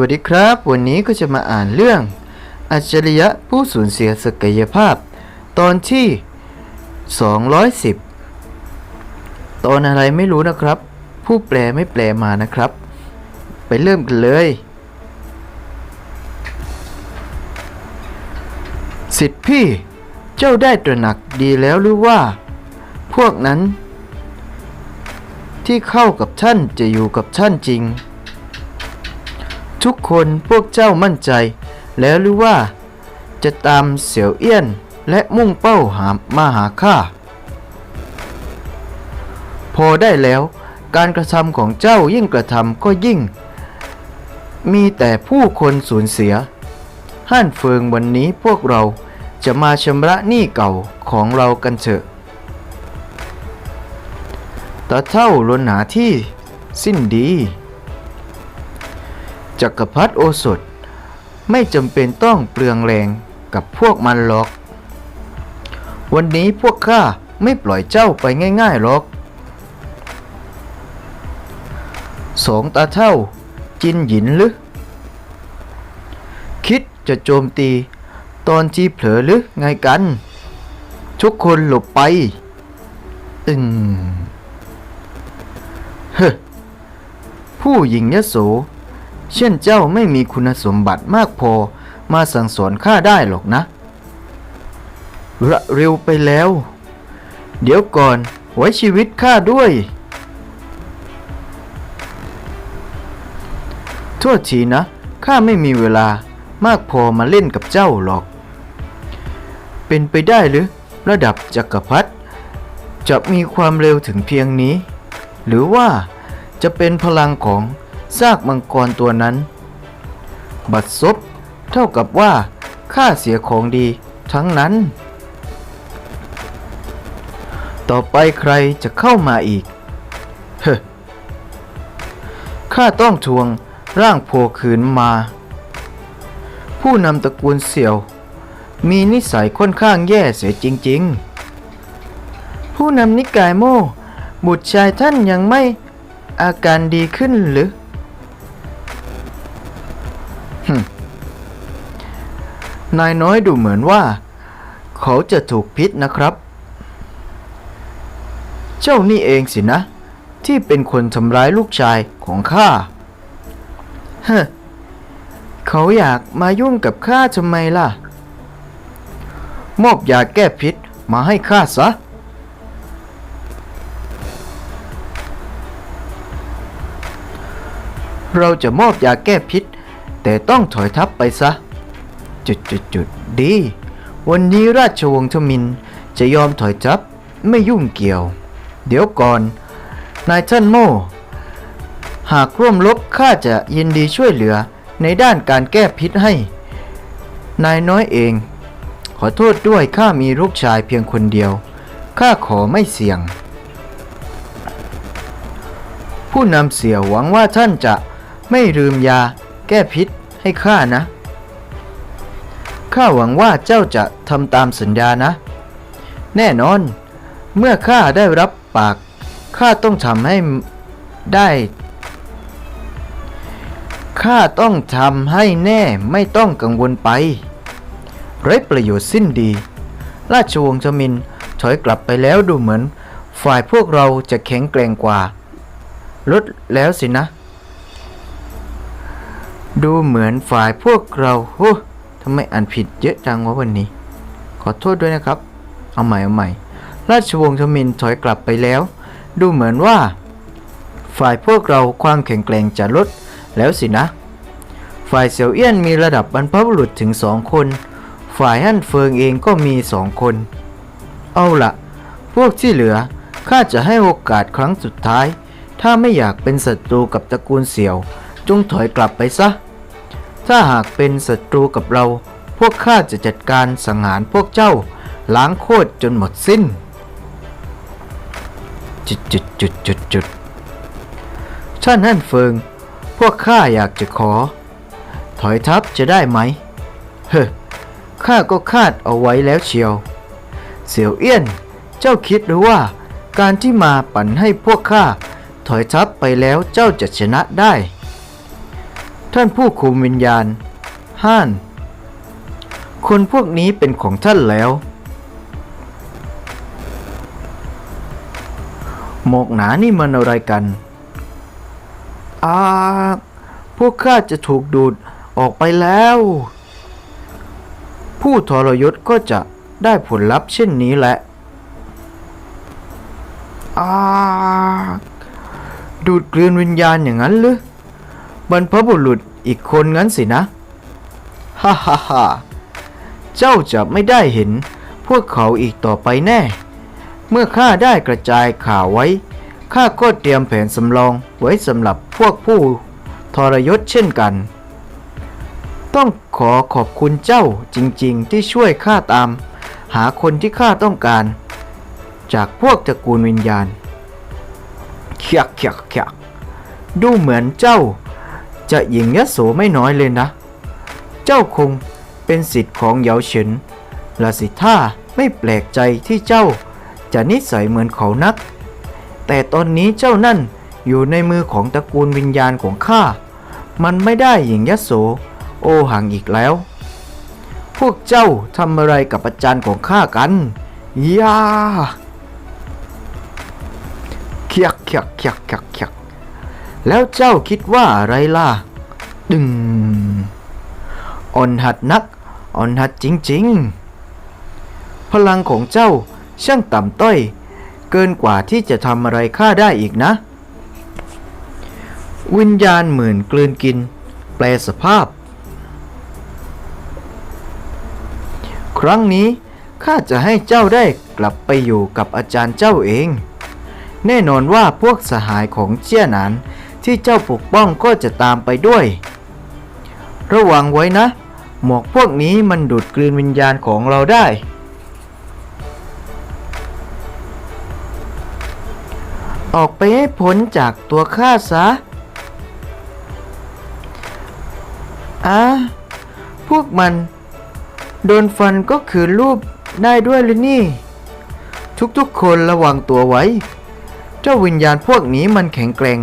วัสดีครับ วันนี้ก็จะมาอ่านเรื่อง อัจฉริยะผู้สูญเสียศักยภาพ ตอนที่ 210 ตอนอะไรไม่รู้นะครับ ผู้แปลไม่แปลมานะครับ ไปเริ่มกันเลย สิทธิพี่ เจ้าได้ตระหนักดีแล้วหรือว่า พวกนั้น ที่เข้ากับท่านจะอยู่กับท่านจริง ทุกคนพวกเจ้ามั่นใจ แล้วหรือว่า จะตามเสี่ยวเอี้ยนและมุ่งเป้าหามาหาข้าพอได้แล้วการกระทำของเจ้ายิ่งกระทำก็ยิ่ง มีแต่ผู้คนสูญเสียห้านเฟิงวันนี้พวกเราจะมาชำระหนี้เก่าของเรากันเถอะตาเท่าล้นหาที่สิ้นดี จักรพรรดิโอสถ ไม่จำเป็นต้องเปลืองแรงกับพวกมันหรอก วันนี้พวกข้าไม่ปล่อยเจ้าไปง่ายๆหรอกสองตาเท่า จินหยินหรือ คิดจะโจมตี ตอนจีเผลอหรือไงกัน ทุกคนหลบไป อึงเฮ้ผู้หญิงยโส เช่นเจ้าไม่มีคุณสมบัติมากพอมาสั่งสอนข้าได้หรอกนะ ระเร็วไปแล้ว เดี๋ยวก่อนไว้ชีวิตข้าด้วยโทษทีนะข้าไม่มีเวลามากพอมาเล่นกับเจ้าหรอก เป็นไปได้หรือ ระดับจักรพรรดิจะมีความเร็วถึงเพียงนี้ หรือว่าจะเป็นพลังของ ซากมังกรตัวนั้น บัดซบเท่ากับว่าข้าเสียของดีทั้งนั้น ต่อไปใครจะเข้ามาอีก เฮ้ข้าต้องทวงร่างโพคืนมา ผู้นำตระกูลเสี่ยว มีนิสัยค่อนข้างแย่เสียจริง ๆ ผู้นำนิกายโม่บุตรชายท่านยังไม่อาการดีขึ้นหรือ นายน้อยดูเหมือนว่า เขาจะถูกพิษนะครับ เจ้านี่เองสินะ ที่เป็นคนทำร้ายลูกชายของข้าเฮ้เขาอยากมายุ่งกับข้าทำไมล่ะ มอบยาแก้พิษมาให้ข้าซะเราจะมอบยาแก้พิษ แต่ต้องถอยทัพไปซะ จุดจุดจุดดี วันนี้ราชวงศ์ทมินจะยอมถอยทัพไม่ยุ่งเกี่ยว เดี๋ยวก่อน นายท่านโม หากร่วมรบข้าจะยินดีช่วยเหลือในด้านการแก้พิษให้ นายน้อยเอง ขอโทษด้วยข้ามีลูกชายเพียงคนเดียว ข้าขอไม่เสี่ยง ผู้นำเสี่ยวหวังว่าท่านจะไม่ลืมยาแก้พิษให้ข้านะ ข้าหวังว่าเจ้าจะทำตามสัญญานะ แน่นอน เมื่อข้าได้รับปาก ข้าต้องทำให้ได้ ข้าต้องทำให้แน่ไม่ต้องกังวลไปไร้ประโยชน์สิ้นดี ราชวงศ์จมินถอยกลับไปแล้วดูเหมือน ฝ่ายพวกเราจะแข็งแกร่งกว่า ลดแล้วสินะ ดูเหมือนฝ่ายพวกเราโอ้ำไมอ่านผิดเยอะจังวะวันนี้ ขอโทษด้วยนะครับ เอาใหม่เอาใหม่ ราชวงศ์ทมินถอยกลับไปแล้ว ดูเหมือนว่า ฝ่ายพวกเราความแข็งแกร่งจะลดแล้วสินะ ฝ่ายเสี่ยวเอี้ยนมีระดับบรรพบุรุษถึงสองคน ฝ่ายฮั่นเฟิงเองก็มีสองคน เอาละพวกที่เหลือข้าจะให้โอกาสครั้งสุดท้าย ถ้าไม่อยากเป็นศัตรูกับตระกูลเสี่ยว จงถอยกลับไปซะ ถ้าหากเป็นศัตรูกับเรา พวกข้าจะจัดการสังหารพวกเจ้า ล้างโคตรจนหมดสิ้น จุดจุดจุดจุดจุดท่านฮั่นเฟิง พวกข้าอยากจะขอ ถอยทัพจะได้ไหม เฮ้อข้าก็คาดเอาไว้แล้วเชียว เสี่ยวเอี้ยน เจ้าคิดหรือว่า การที่มาปั่นให้พวกข้าถอยทัพไปแล้วเจ้าจะชนะได้ ท่านผู้คุมวิญญาณ ห้าน คนพวกนี้เป็นของท่านแล้ว หมอกหนานี่มันอะไรกัน อ่า พวกข้าจะถูกดูดออกไปแล้ว ผู้ทรยศก็จะได้ผลลัพธ์เช่นนี้แหละอาดูดกลืนวิญญาณอย่างนั้นหรือ บรรพบุรุษอีกคนงั้นสินะ ฮ่าฮ่าฮ่าเจ้าจะไม่ได้เห็นพวกเขาอีกต่อไปแน่ เมื่อข้าได้กระจายข่าวไว้ ข้าก็เตรียมแผนสำรองไว้สำหรับพวกผู้ทรยศเช่นกัน ต้องขอขอบคุณเจ้าจริงๆ ที่ช่วยข้าตาม หาคนที่ข้าต้องการ จากพวกตระกูลวิญญาณเขียกเขียกเขียกดูเหมือนเจ้า จะหญิงยโสไม่น้อยเลยนะ เจ้าคงเป็นสิทธิ์ของเหยาเฉินละสิท่าไม่แปลกใจที่เจ้าจะนิสัยเหมือนเขานัก แต่ตอนนี้เจ้านั่นอยู่ในมือของตระกูลวิญญาณของข้า มันไม่ได้หญิงยโส โอหังอีกแล้ว พวกเจ้าทำอะไรกับอาจารย์ของข้ากันยาเคียกเคียกเคียกเคียกเคียก แล้วเจ้าคิดว่าอะไรล่ะ ดึง อ่อนหัดนัก อ่อนหัดจริง ๆ พลังของเจ้าช่างต่ำต้อย เกินกว่าที่จะทำอะไรข้าได้อีกนะ วิญญาณหมื่นกลืนกิน แปลสภาพ ครั้งนี้ข้าจะให้เจ้าได้กลับไปอยู่กับอาจารย์เจ้าเอง แน่นอนว่าพวกสหายของเจี้ยหนาน ที่เจ้าปกป้องก็จะตามไปด้วย ระวังไว้นะ หมวกพวกนี้มันดูดกลืนวิญญาณของเราได้ ออกไปให้พ้นจากตัวข้าซะอะพวกมัน โดนฟันก็คือรูปได้ด้วยเลยนี่ ทุกๆคนระวังตัวไว้ เจ้าวิญญาณพวกนี้มันแข็งแกร่ง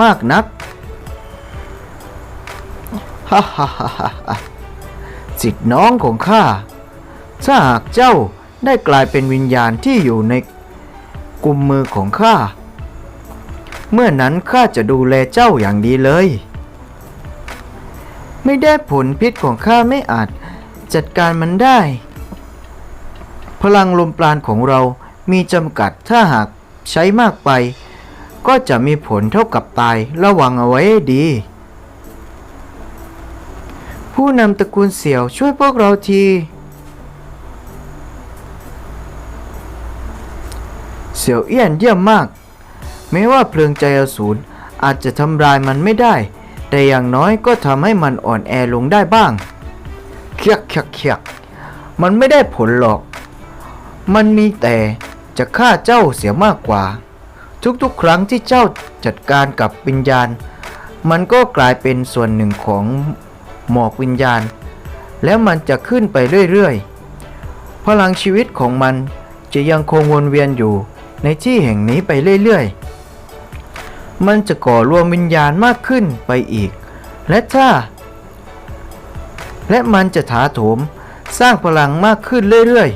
มากนักฮ่าฮ่าฮ่าฮ่าสิทธิ์น้องของข้าถ้าหากเจ้าได้กลายเป็นวิญญาณที่อยู่ในกลุ่มมือของข้า เมื่อนั้นข้าจะดูแลเจ้าอย่างดีเลย ไม่ได้ผลพิษของข้าไม่อาจจัดการมันได้ พลังลมปราณของเรามีจำกัดถ้าหากใช้มากไป ก็จะมีผลเท่ากับตายระวังเอาไว้ให้ดี ผู้นำตระกูลเสี่ยวช่วยพวกเราที เสี่ยวเอี้ยนเยี่ยมมาก แม้ว่าเพลิงใจอสูรอาจจะทำลายมันไม่ได้ แต่อย่างน้อยก็ทำให้มันอ่อนแอลงได้บ้างเคียกเคียกเคียกมันไม่ได้ผลหรอก มันมีแต่จะฆ่าเจ้าเสียมากกว่า ทุกๆ ครั้งที่เจ้าจัดการกับวิญญาณ มันก็กลายเป็นส่วนหนึ่งของหมอกวิญญาณ แล้วมันจะขึ้นไปเรื่อยๆ พลังชีวิตของมันจะยังคงวนเวียนอยู่ในที่แห่งนี้ไปเรื่อยๆ มันจะก่อรวมวิญญาณมากขึ้นไปอีก และถ้า และมันจะถาโถมสร้างพลังมากขึ้นเรื่อย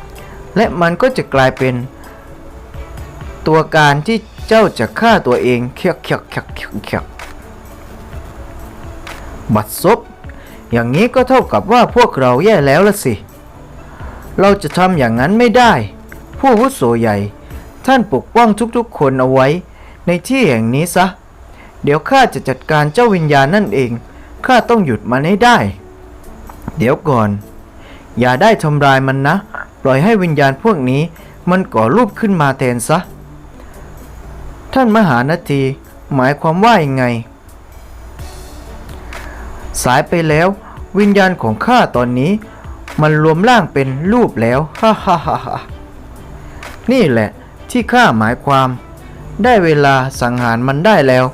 ๆ และมันก็จะกลายเป็น ตัวการที่เจ้าจะฆ่าตัวเองเคียกเคียกเคียกเคียกเคียกบัดซบอย่างนี้ก็เท่ากับว่าพวกเราแย่แล้วละสิ เราจะทำอย่างนั้นไม่ได้ ผู้วุโสใหญ่ ท่านปกป้องทุกๆ คนเอาไว้ ในที่แห่งนี้ซะ เดี๋ยวข้าจะจัดการเจ้าวิญญาณนั่นเอง ข้าต้องหยุดมันให้ได้ เดี๋ยวก่อน อย่าได้ทำลายมันนะ ปล่อยให้วิญญาณพวกนี้มันก่อรูปขึ้นมาแทนซะ ท่านมหานาทีหมายความว่ายังไง สายไปแล้ว วิญญาณของข้าตอนนี้ มันรวมร่างเป็นรูปแล้วฮ่าฮ่าฮ่าฮ่านี่แหละที่ข้าหมายความ ได้เวลาสังหารมันได้แล้ว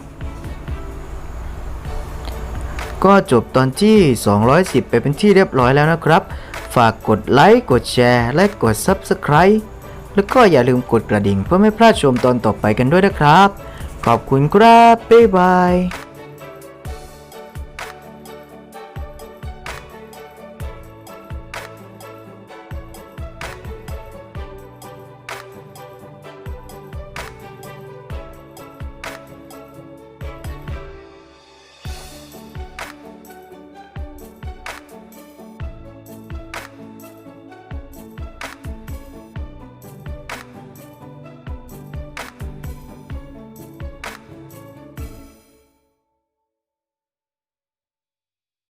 ก็จบตอนที่ 210 ไปเป็นที่เรียบร้อยแล้วนะครับ ฝากกดไลค์ กดแชร์ และกด Subscribe แล้วก็อย่าลืมกดกระดิ่งเพื่อไม่พลาดชมตอนต่อไปกันด้วยนะครับ ขอบคุณครับบ๊ายบาย